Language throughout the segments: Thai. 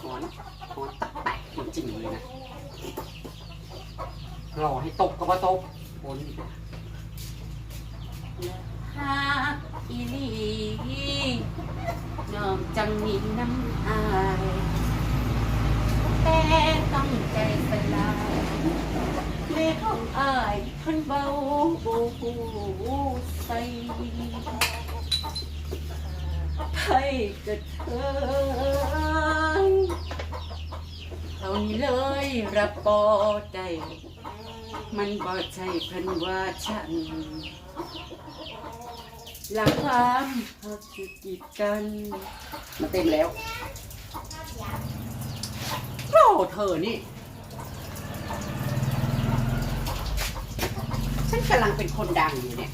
หอนหอนตักแตกจริงเลยนะรอให้ตกก็ว่าตกฝนหาอีลีน้องจังมีน้ำอายแต่ต้องใจสลายเลของอายเพิ่นเบาใส่ไทยกระเท ยเท่านี้เลยรับปอได้มันบ่ใช่เพิ่นว่าฉันหลักความหักจุดกีดกันมันเต็มแล้วโอ้เธอนี่ ฉันกำลังเป็นคนดังอยู่เนี่ย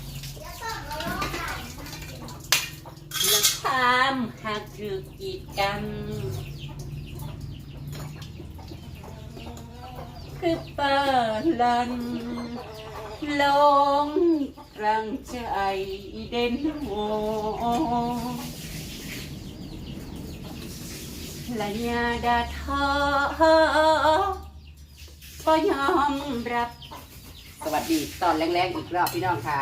หลักความหักจุดกีดกัน คือเปิดลันลงรังใจเด่นโวและยาดาทอก็ยอมรับ สวัสดีตอนแรกๆอีกรอบพี่น้องคะ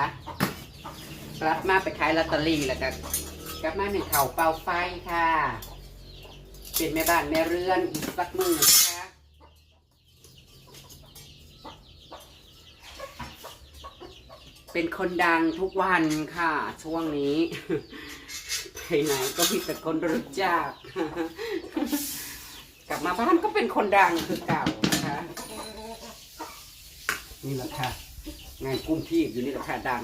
กลับมาไปขายลอตเตอรี่แล้วก็กลับมาหนึ่งเข่าเป่าไฟค่ะ เป็นแม่บ้านแม่เรือนอีกสักมือนะคะ เป็นคนดังทุกวันค่ะ ช่วงนี้ ไปไหนก็มีแต่คนรู้จัก กลับมาบ้านก็เป็นคนดังคือเก่านะคะ นี่แหละค่ะ งานกุ้งทีบอยู่นี่แหละค่ะดัง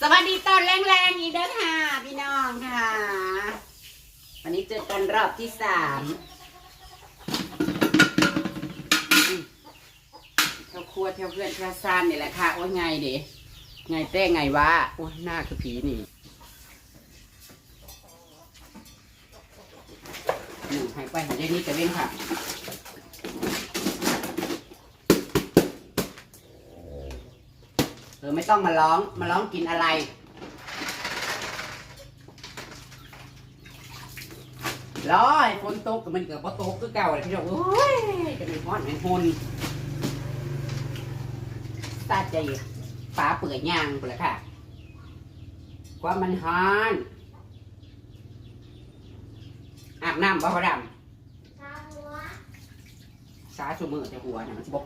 สวัสดีตอนแรงๆอีกเด้อค่ะ พี่น้องค่ะ วันนี้เจอกันรอบที่สามอืมเที่ยว ครัวเที่ยวเพื่อนเที่ยวซานนี่แหละค่ะว่าไงเด็ไงเต้ไงวะโอ้ยหน้าคือผีนี่หนึ่งให้ไปให้ได้นี่จะเล่นค่ะเธอไม่ต้องมาร้องมาร้องกินอะไรร้อยฝนตก็มันเกิดพอตกคือเก่าเลยพี่น้องโอ้ยจะเป็นฮ้อนเป็นหุน ตาใจป้าเปื่อยย่างไปเลยค่ะความมันฮอนอาบน้ำบ่พอดำสาชูมือแต่หัวเนี่ยมันสิบก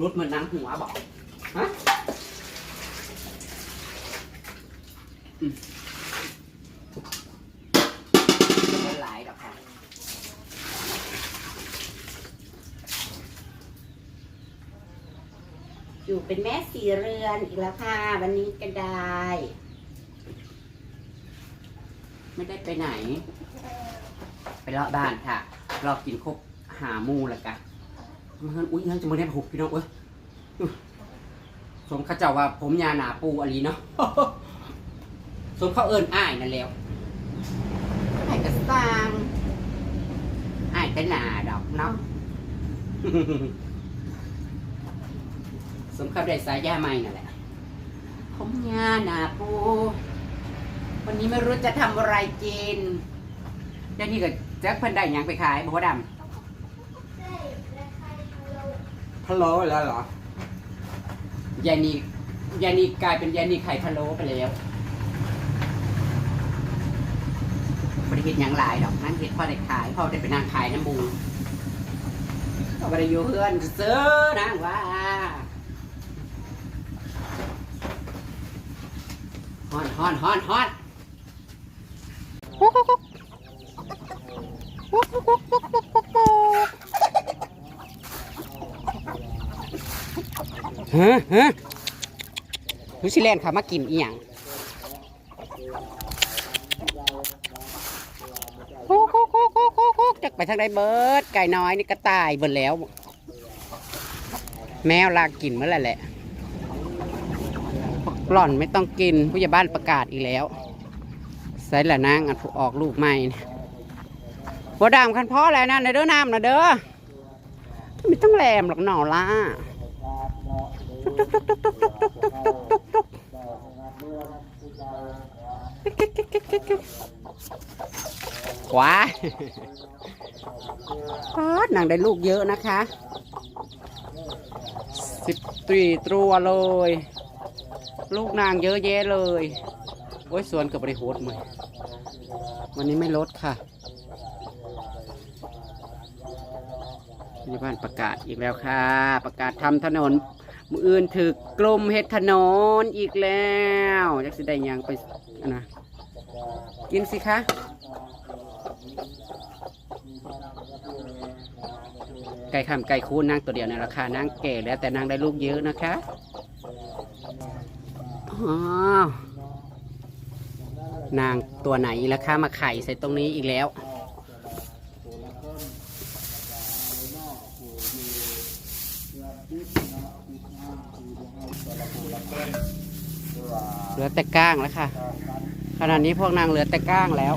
รุดเหมือนนังหัวบอกฮะ อยู่เป็นแม่สีเรือนอีกแล้วค่ะ วันนี้ก็ได้ ไม่ได้ไปไหน ไปเลาะบ้านค่ะรอกินครบหาหมูแล้วกันมันอุ้ยยังจะมาได้ผูกพี่น้องเอ้ยอุ๊ยสมเข้าเจ้าว่าผมยาหนาปูอลีเนาะ สมเขาเอิญอ้ายนั่นแหล้วไอ้กระซังไอ้กระหนาดอกเนาะ สมกับได้สายยาใหม่นั่นแหละผมยาหนาปูวันนี้ไม่รู้จะทำอะไรกินเดี๋ยวนี้ก็แจ็คเพิ่นได้หยังไปขายบัวดำพะโล้แล้วเหรอยายนียายนีกลายเป็นยายนีไข่พะโล้ไปแล้วบริเห็นอย่างหลายดอกนั่งเห็ดพ่อได้ขายพ่อได้ไปนั่งขายน้ำมูเอาไปอยู่เพื่อนเซื้อนะว่า ฮอนฮอนฮอนฮอนฮะฮะนุชิเลนเขามากินอีหยังคุกคุกคุกคุกคุกคุกจะไปทางใดเบิร์ดไก่น้อยนี่ก็ตายเบิดแล้ว แมวลากกินเมื่อไหร่แหละ หล่อนไม่ต้องกินผู้ใหญ่บ้านประกาศอีกแล้วใส่ละนางอันผูออกลูกใหม่บัวดำคันพ่อแล้วนะในเด้อน้ำนะเด้อไม่ต้องแรมหรอกหน่อละขวาพอดนางได้ลูกเยอะนะคะสิบตีตัวเลย ลูกนางเยอะแยะเลย โอ้ยสวนกับบริโภคมือวันนี้ไม่ลดค่ะพยาบาลประกาศอีกแล้วค่ะ ประกาศทำถนนมืออื่นถือกลมเฮ็ดถนนอีกแล้วจักสิได้ยังไปนนะกินสิคะไก่คำไก่คูนนางตัวเดียวในราคานางแก่แล้วแต่นางได้ลูกเยอะนะคะ นางตัวไหนราคามาไข่ใส่ตรงนี้อีกแล้ว เหลือแต่ก้างแล้วค่ะ ขณะนี้พวกนางเหลือแต่ก้างแล้ว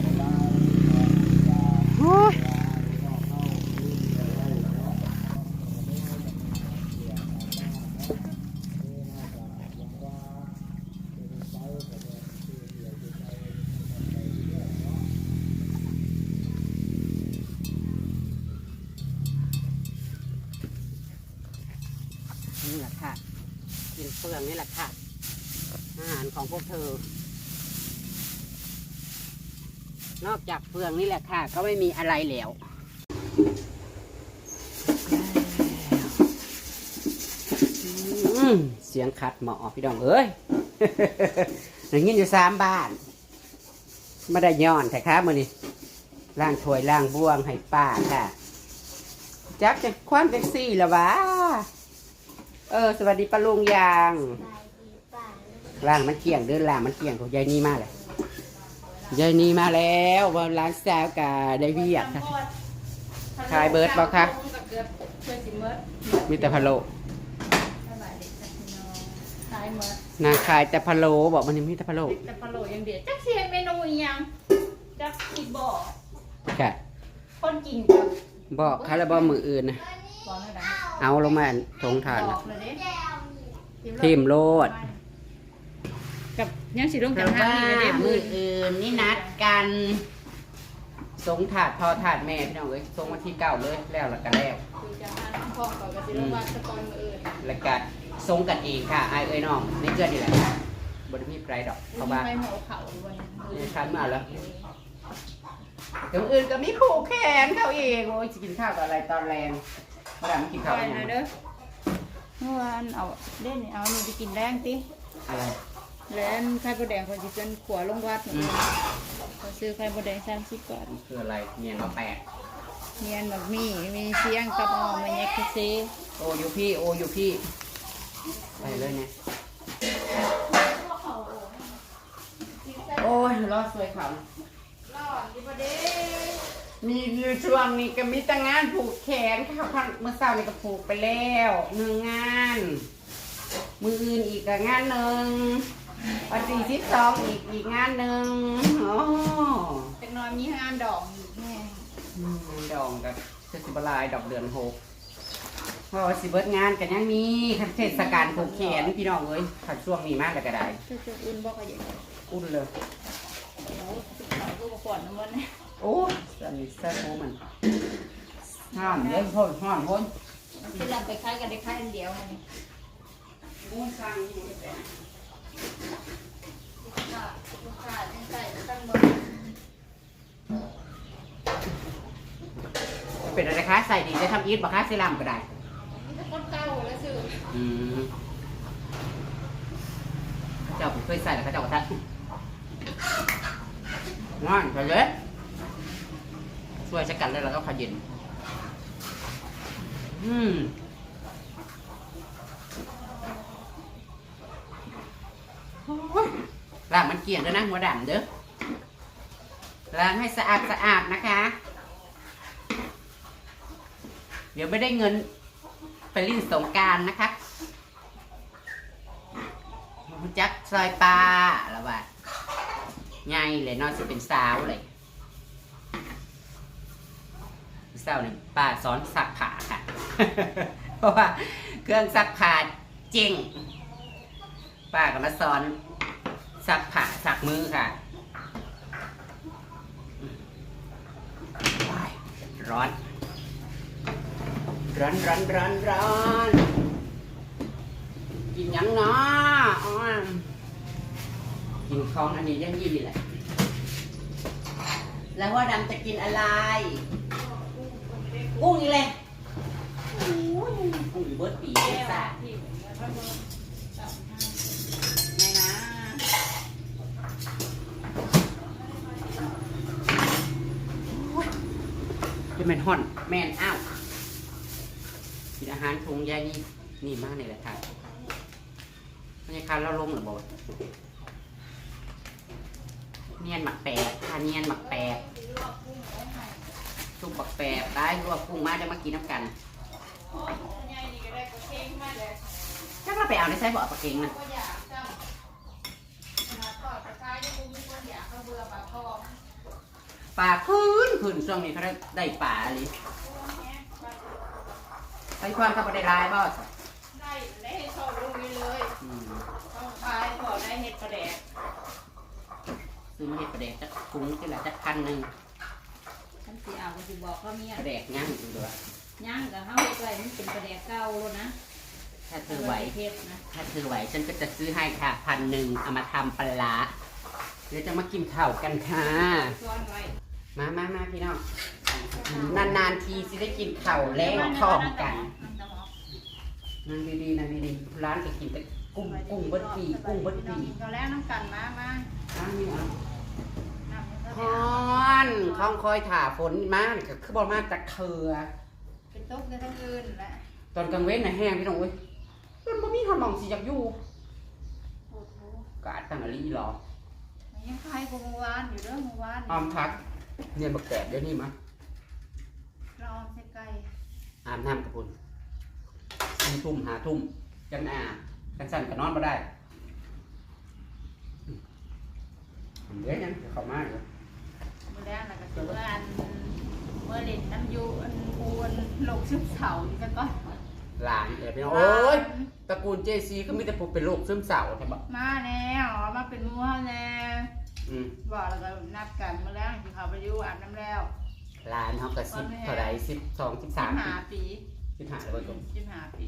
ลืองนี่แหละค่ะ อาหารของพวกเธอ นอกจากเฟืองนี่แหละค่ะ ก็ไม่มีอะไรแล้วเสียงคัดหมอพี่ดองเอ้ยอย่างนี้อยู่สามบ้านไม่ได้ย้อนแต่ครับมือนี้ล่างถวยล่างบ่วงให้ป้าค่ะ จับจากควันแท็กซี่แล้ววะ เออ สวัสดีป้าลุงยางล่างมันเกี่ยงเดินล่างมันเกี่ยงของยายนี่มาเลยยายนี่มาแล้วว่าร้านสาวกาได้เวียกค่ะขายเบิร์ดบ่คะมีแต่พะโลขายหมดนางขายแต่พะโลบอกมันยังมีแต่พะโลแต่ปลาโหลอย่างเดียวจักเสียเมนูอีหยังจักคิดบอกค่ะคนกินกับบอกคาราบอมืออื่นนะ เอาลงมาทงทานบน่ะอกเลยเด้ทิมโลด กับยังสิลงเพจากราะทางว่านี้เลยเด้มืออื่นนี่นัดกันสงถาดพอถาดแม่พี่น้องเอ้ยสงวันที่เก้าเลยแล้วแล้วก็แล้วคือจะมาน้ำพ่อก่อนกับสิลงมาสกอนมืออื่นแล้วก็ทรงกันเองค่ะไอายเอ้ยน้องในเกือนนี่แหละบริมีไกลดอกเพราะว่าไม่หมอเขาด้วยนี่คันมาแล้วเดี๋ยวอื่นก็มีผูกแขนเขาเองโอ้ยจะกินข้าวกับอะไรตอนแรง มาดามกินข้าวไปกับหนะยังเด้อเมื่อวานเอาเล่นเอานี่ไปกินแรงติอะไรแล้วไข่บดแดงคนสิจนขัวลงวัดนี่เขาซื้อไข่บดแดงสามสิบบาทมันคืออะไรเนียนมาแปดเมียนแบบมีมีเสียงกับออมมาแยกซีโอยูพี่โอยูพี่ไปเลยเนี่ยโอ้ยรอดสวยเขารอดดิบเด้ มีอยู่ช่วงนี้ก็มีแต่งานผูกแขนค่ะพันเมื่อเช้านี่ก็ผูกไปแล้วหนึ่งงาน มืออื่นอีกก็งานหนึ่งวันที่สิบสองอีกอีกงานหนึ่งโอ้จักหน้อยมีงานดอกอีกแม่อืมดองกับเทศบาลายดอกเดือนหกเพราะว่าสิเบิดงานกันยังมีคันเทศกาลผูกแขนพี่น้องเอ้ยขันช่วงนี้มากแต่ก็ได้จะจะอุ่นบอกก็อย่างอุ่นเลย โอ้เขาก็บอกก่อนน้ำมันเนี่ย โอ้ยสนิทแซ่บโอ้มันห้ามเล่นพ่นห้อนพ่นที่เราไปค่ายกันได้ค่ายอันเดียวนี่อู้สั่งอยู่แต่ลูกค้าลูกค้าตั้งใจตั้งบนเป็นอะไรคะใส่ดีจะทำอีทบอกคะเซรั่มก็ได้นี่ก็คนเก่าแล้วซื้ออืมเจ้าผมเคยใส่แล้วเขาเจ้าก็ทัดง่อนไปเลย ช่วยชักกันแล้วเราก็ขยินอืมล้างมันเกลี่ยงด้วยนะหัวดำเด้อล้างให้สะอาดสะอาดนะคะ เดี๋ยวไม่ได้เงินไปลิ่นสงการนะคะจักซอยปลาแล้วว่าไงเลยนอนจะเป็นสาวเลย สานี่ป้าสอนซักผ้าค่ะ เพราะว่าเครื่องซักผ้าเจ๋งป้าก็มาสอนซักผ้าซักมือค่ะ ร้อน ร้อนร้อนร้อนร้อนกินยังเนาะอ๋อกินของอันนี้ยังยี่แหละแล้วว่าดำจะกินอะไร กุ้งนี่เลยบุ้งเบิร์ดปีเบิร์ดซ่ไงนะจะเป็นห่อน แมนอ้าวกินอาหารทงยายนี่นี่มากเลยแหละค่ะบรรยากาศเราลงหรือบ่เนียนหมักแปดค่ะเนียนหมักแปด ซุปหมักแปดได้รวบกุ้งมาจะมากินน้ำกันถ้าเราไปเอาในไส้บ่อปลาเก่งนะปลาขึ้นขึ้นช่วงนี้เขาได้ได้ปลาอะไรไอ้ความเขาบ่ได้ลายบ่ได้ได้เห็ดทอดลงนี้เลยอืมต้องขายพอได้เห็ดปลาแดกซื้อมาเห็ดปลาแดกจักถุงที่ละจักพันหนึ่งท่าน สิเอาก็สิบอกเขาเมียปลาแดกย่างอยู่ด้วยย่างกับเฮาเฮ็ดไว้มันเป็นปลาแดกเก่าแล้วนะถ้าซื้อไหว เฮ็ดนะถ้าซื้อไหวฉันก็จะซื้อให้ค่ะพันหนึ่งเอามาทำปลาร้าเดี๋ยวจะมากินข้าวกันค่ะซ้อนไว้มามามาพี่น้อง นานๆทีสิได้กินข้าวแล้วพร้อมกันนั่งดีๆนั่งดีๆร้านก็กินแต่กุ้งกุ้งเบดปีกุ้งเบดปีก็แล้วน้ำกันมามาร้านนี้เอา น้ำมันฮก็อนข้องคอยถ่าฝนมานี่ก็คือบอลมาจากเคือเป็นตกในทั้งอื่นแหละตอนกลางเว้นน่ะแห้งพี่น้องเว้ยมันบ่มีหอนหมองสิอยากอยู่โอ้โหกาดตั้งอะไรหรอมันยังคล้ายกับเมื่อวานอยู่เด้อเมื่อวานออมพักเนี่ยบักแกดเดี๋ยวนี้มาเราออมใส่ไก่อาบน้ำกับคุณสี่ทุ่มหาทุ่มจังอากันสั่นก็นอนมาได้อืมเดี๋ยว ยังจะเข้ามาเดี๋ยวมื้อแรกน่ะก็คือว่าอันเมื่อเล่นน้ำยูอันอูอันลงซึมเสาอยู่ซะก่อน หลานเดี๋ยวพี่น้องโอ้ยตระกูลเจซีก็มีแต่พวกเป็นโรคซึมเศร้าใช่ปะมาแน่อ๋อมาเป็นหมู่เฮาแน่อืมบอกแล้วก็นัดกันมื้อแรกสิเขาไปอยู่อาบน้ำแล้วหลานเขาก็สิบเท่าไหรสิบสองสิบสาม15ปีสิบห้าแล้วก็จบ15ปี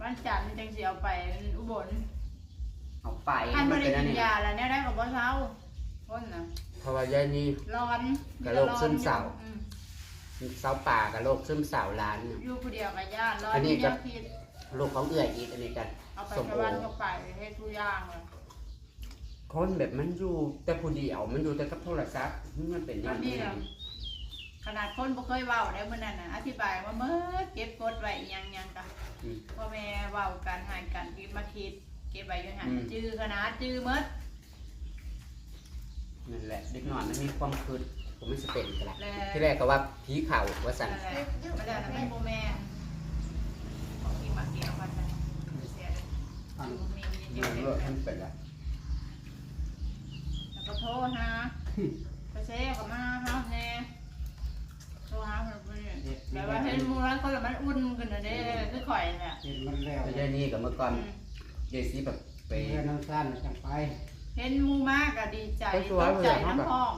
วันจันทร์จังสิเอาไปอุบลเอาไปท่านมับ่นได้เป็นอักินนนี้ยาแล้วเนี่ยได้กับบ่เช้า คนน่ะเพราะว่ายายนี่ร้อนกับโรคซึมเศร้าอืมเศร้าป่ากับโรคซึมเศร้าหลานเนี่ยอยู่ผู้เดียวกับญาติร้อนอันนี้ก็เดียวคิดโรคของเอื่อยอีกอันนี้กันเอาไปสมชาโอวบ้านก็ไปเฮ็ดทุกอย่างเลยคนแบบมันอยู่แต่ผู้เดียวมันอยู่แต่กับโทรศัพท์มันเป็นอตย่าอนงนี้นี้น่ะขนาดคนบ่เคยเว้าได้มื้อนั้นน่ะอธิบายว่าเมื่อเก็บกดไว้อิหยังหยังกะอืมพ่อแม่เว้ากันหายกันคิดมาคิด เก็บไว้อยู่หั่นอืมจื้อขนาดจื้อหมด นั่นแหละเด็กหน่อยมันมีความคืดผมไม่สเป็นกันละแล้วที่แรกก็ว่าผีเข่าว่าสั่นนั่นแหละบ่ได้นะแม่บ่แม่นของกินมาเกี่ยวกันนะเสียอยู่มีมีเอเจ็บอมันเป็นละแล้วก็โทรหาไปเซ่ก็มาหาแน่โทรหาเพิ่นเพิ่นแต่ว่าเห็นหมู่นั้นเขาแล้วมันอุ่นกันน่ะเด้คือข่อยน่ะเห็นมันแล้วแต่ยายนี่กับเมื่อก่อนอืมยายซีแบบไปไปเรือน้ำสั้นจังไป เห็นหมูมากอะดีใจไปสตวยกใจเลยเนาะน้ำพอง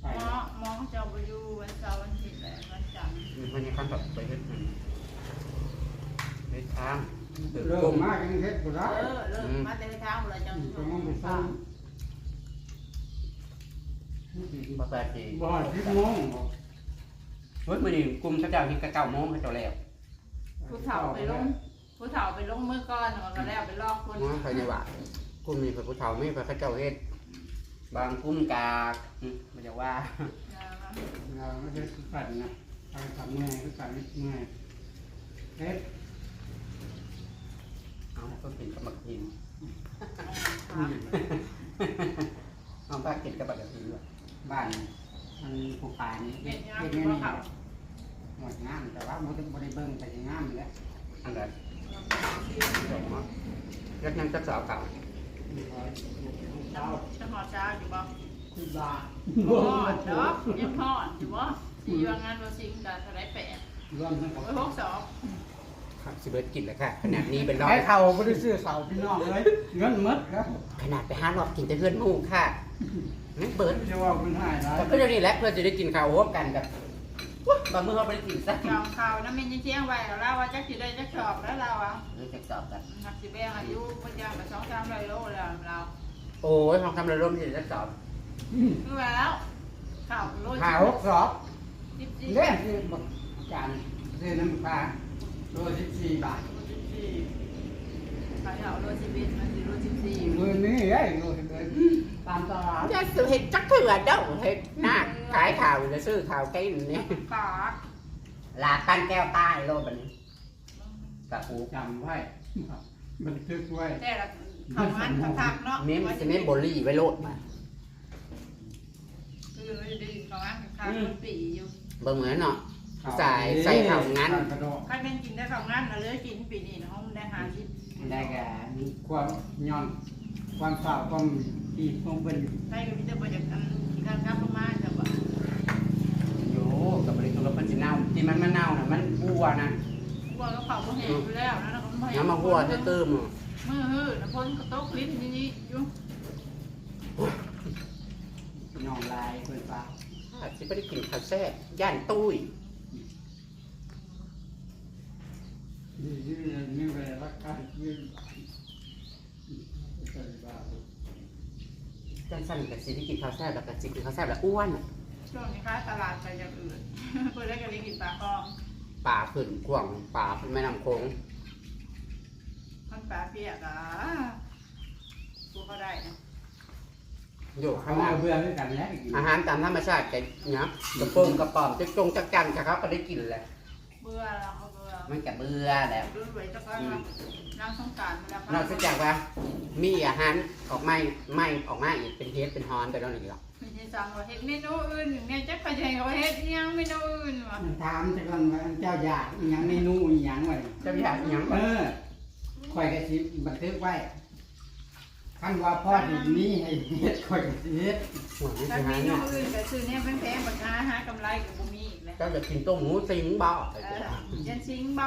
ไปหมอหมอเขาจะเอาไปอยู่วันเสาร์วันอาทิตย์แหละวันจันทร์มันยังคันแบบไปเฮ็ดมันไปทางตึกเริ่กุ้มงมากยังเฮ็ดบ่ได้เออเลิกมาแต่เช้าเลยจังจะมองไปซ้ปกติำบ่ที่โมงบ่เฮ้ยมื้อนี้กลุ่มเขาเจ้าเฮ็ดกะเก้าโมงเขาเจ้าแล้วผู้เฒ่าไปลง ผู้เฒ่าไปลงมือก่อนแล้วก็แล้วไปลอกคนเนาะเขาจะว่ากลุ่มนี้เพิ่นผู้เฒ่ามีเพิ่นเขาเจ้าเฮ็ดบางกลุ่มกากอืมมันจะว่าเราไม่ได้คือกันนะไปทำเมื่อยคือกันนิดเมื่อยเฮ็ดเอาก็กินกับบักหินเอาปลากินกับบักหินว่ะบ้านมันผู้ป่านี่เห็เฮ็นดยังเฮ็ดผู้แน่เฒ่าๆหมดงามแต่ว่าบ่ได้บ่ได้เบิ่งไปงามแหล้วอันใด ดอกมะแล้วยังจะสาวเก่าจะหอดจะหอดจ้าอยู่บ่คือบาหอดเนาะยังหอดอยู่บ่สีว่างานบ่สิงกับเท่าไรแปดรวมทั้งหมดโอ้ยหกสองครับสิเบิร์ดกินแล้วค่ะขนาดนี้เป็นร้อไอ้ยเฒ่าบ่ได้ซื้อเสาพี่น้องเลยเงินหมดครับขนาดไปห้ารอบกินแต่เพื่อนหมู่ค่ะไม่เบิดจะว่ามันหายแล้วแต่ก็เดี๋ยวนี้แหละเพื่อจะได้กินข้าวร่วมกันกับอุ๊ย บางมื้อเขาไม่ได้กินสักข่าวข่าวน้ำมันยังเที่ยงไว้แล้วเราว่าจักสิได้จักชอบแล้วเราอะเออจะสอบกันนักสิแบงอายุปัญญากับสองสามร้อยโลแล้วเราโอ้ยทองคำเราร่วมจะสอบคือว่าแล้วข่าวโลข้าวสอบสิบสี่เล่นคือบอกจานซื้อน้ำปลาโลสิบสี่บาทสิบสี่ขายเอาโลสิบเอ็ดมันสิโลสิบสี่มือนี้ไอ้โลสิบเอ็ด ตามตลาดจะสืบเห็ดจักเถื่อเด้าเห็ดหน้าขายข่าวหรือซื้อข่าวกินนี่ปากลาปั้นแก้วใต้โลบัดนกับปูจำไว้บันทึกไว้แต่ละข่าวงานข่าวเนาะเม้มจะเม้มโบลี่ไว้โลดมาคือไม่ได้ข่าวงานข่าวมันปีอยู่เบิ่งเหมือนเนาะใส่ใส่ข่าวงั้นกระโดดใครเป็นกินได้ข่าวงานเราเลยกินปีนี้น้องได้หาสิบได้แก่มีความย้อนความเศร้าความ ดีของเป็นใครก็มีแต่ประจักษ์กันการกลับมาจะว่าโยกับบริการรถมันจะเน่าที่มันมันเน่าน่ะมันบัวนะวัวก็เผาก็แห้งอยู่แล้วนะแล้วก็ไม่น้ำมาบัวจะตื้มมือฮือน้ำพ่นก็ตกลิ้นนี่นี่อยู่น้องลายเปิดปากอาจจะไม่ได้กินข้าวแซ่บย่านตุ้ยยืดยืดนี่เวลารักกันยืดเปิดปาก จันสั่นกับสิที่กินข้าวแซ่บแล้วกับสิกินข้าวแซ่บแล้วอ้วนช่วงนี้ค้าตลาดไปอย่างอื่นเพื่อได้กันกินปลาคองป่าขึ้นกว่างป่าขึ้นแม่น้ำโขงมันปลาเปียกอะกูเขาได้นะอยู่เขาข้างหมาน้าเบื่อด้วยกันแล้วอาหารตามธรรมชาติแกเนี่ยกระโปรงกระป๋อมจะจงจักจันกับเขาก็ได้กินแหละเบื่อแล้วเขาเบื่อ มันกับเบื่อแล้วดูไว้ตะก้อนนั่งสงสารเวลานอกจากว่ามีอาหารออกไม่ไม่ออกมาอีกเป็นเฮดเป็นฮอนไปแล้วนี่หรอกไม่ใช่สั่งว่าเฮ็ดเมนูอื่นอย่างเนี้ยจะไปใจเขาเฮ็ดยังเมนูอื่นวะถามจะก่อนว่าเจ้าอยากอหย่างเมนูอหย่างไว้เจะอยากอิหยังเอบ่อคอยกระชิบบันทึกไว้ คันว่าพ่อดีนี้ให้เฮ็ดคอยกระชิบหัวนี่ถ้าสิเมหานูเนี่ยอื่นก็ซื้อเนี่ยแพงๆบักหาหากำไรกับบ่มีอีกแล้วเจ้าจะกินต้มหมูสิงบ่เออยันซิงบ่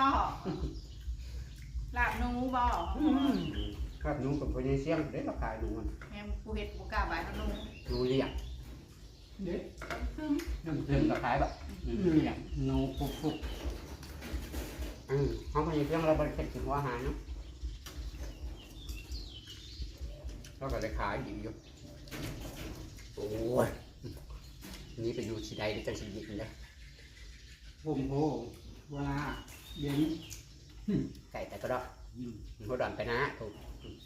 ลาบหนูบ่ครับหนูกับคนเสียงเด้ราคาหนูมันแม่กูเฮ็ดบ่กล้าบายกับหนูหนูเรียกเด็ดซึ่งน้ำเริ่เต็มมกับขายแบบเรียงโนปุกปุกอืมเขาคนเสียงเราบริเก็บถึงว่าอาหารเนาะ เราก็ได้ขายอยู่อยู่โอ้ยนี่ไปอยู่ที่ใดได้จังสิยินเลยผมโหเวลาเย็นไก่แต่ก็ดอกเขาดอนไปนะถูก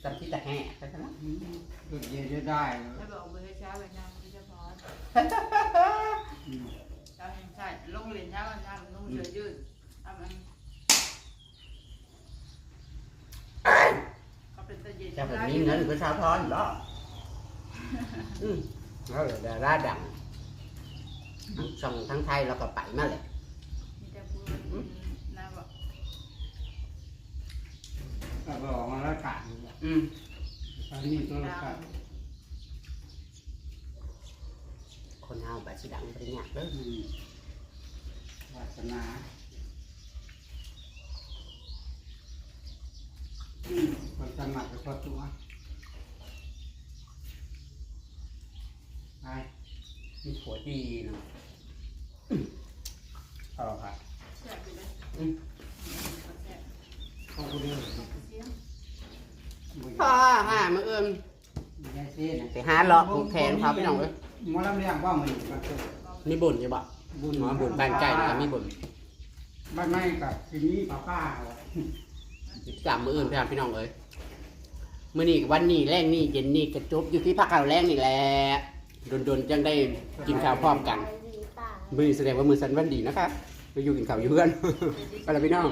สัมที่ตะแห่ใช่ไหมตุดเย็นจะได้แล้วบอกบ่ให้เช้าไปนำที่จะพอเช้าแห่งชาติลงเรียนเช้าวันชาติลงเสือยืดทำอันเขาเป็นตะเย็น จะแบบนี้เงินคือชาวพรเหรออืมแล้วเดี๋ยวดาราดังทั้งช่องทั้งไทยเราก็ไปมาเลยมีแต่พูดนะบอกก็บอกมาแล้วกันอืมตอนนี้ตัวละกันคนเฮาแบบสิดังปริญญาเด้อวาสนา คนสมัครก็พอตัวไปมีผัวดีเนาะเอาค่ะแซ่บไปเลยอืมแซ่บเข้าไปเรื่อยเสียงพ่อมาเมื่อเอิมไม่ใช่เส้นไปหาหลอกผูกแขนเขาพี่น้องเอ้ยหมอลำเรียงว่ามันมันคือนี่บุญอยู่บ่บุญหมอบุญบ้านใกล้นะครับมีบุญบ้านไม่กับทีนี้ป้าป้า สามมืออื่นพี่น้องพี่น้องเอ้ยมื้อนี้วันนี้แรงนี่เย็นนี่กระจุบอยู่ที่พักข่าวแรงนี่แหละโดนๆจังได้กินข้าวพร้อมกัน มือแสดงว่ามือสันวันดีนะครับไปอยู่กินข้าวอยู่เพื่อน ไปแล้วพี่น้อง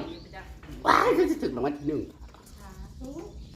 ว้ายก็จะถึงรางวัลที่หนึ่ง